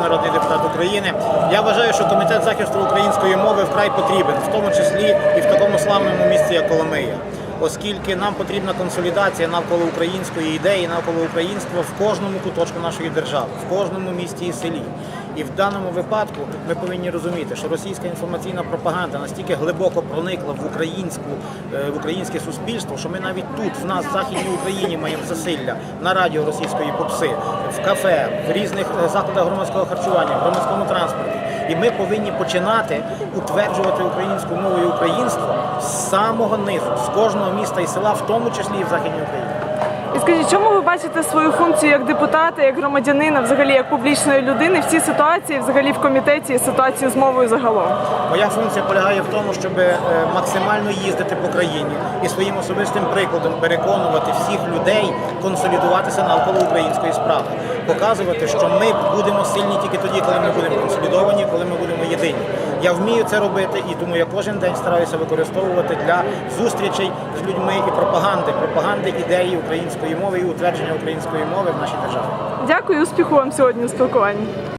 народний депутат України. Я вважаю, що комітет захисту української мови вкрай потрібен, в тому числі і в такому славному місці, як Коломия. Оскільки нам потрібна консолідація навколо української ідеї, навколо українства в кожному куточку нашої держави, в кожному місті і селі. І в даному випадку ми повинні розуміти, що російська інформаційна пропаганда настільки глибоко проникла в українську е, в українське суспільство, що ми навіть тут, в нас в західній Україні, маємо засилля на радіо російської попси, в кафе, в різних е, закладах громадського харчування, в громадському транспорті. І ми повинні починати утверджувати українську мову і українство з самого низу, з кожного міста і села, в тому числі і в західній Україні. І скажіть, чому ви бачите свою функцію як депутата, як громадянина, взагалі як публічної людини в цій ситуації, взагалі в комітеті і ситуацію з мовою загалом? Моя функція полягає в тому, щоб е, максимально їздити по країні і своїм особистим прикладом переконувати всіх людей консолідуватися навколо української справи, показувати, що ми будемо сильні тільки тоді, коли ми будемо консолідовані, коли ми будемо єдині. Я вмію це робити, і тому я кожен день стараюся використовувати для зустрічей з людьми і пропаганди, пропаганди ідеї української мови і утвердження української мови в нашій державі. Дякую, успіху вам сьогодні у спілкуванні.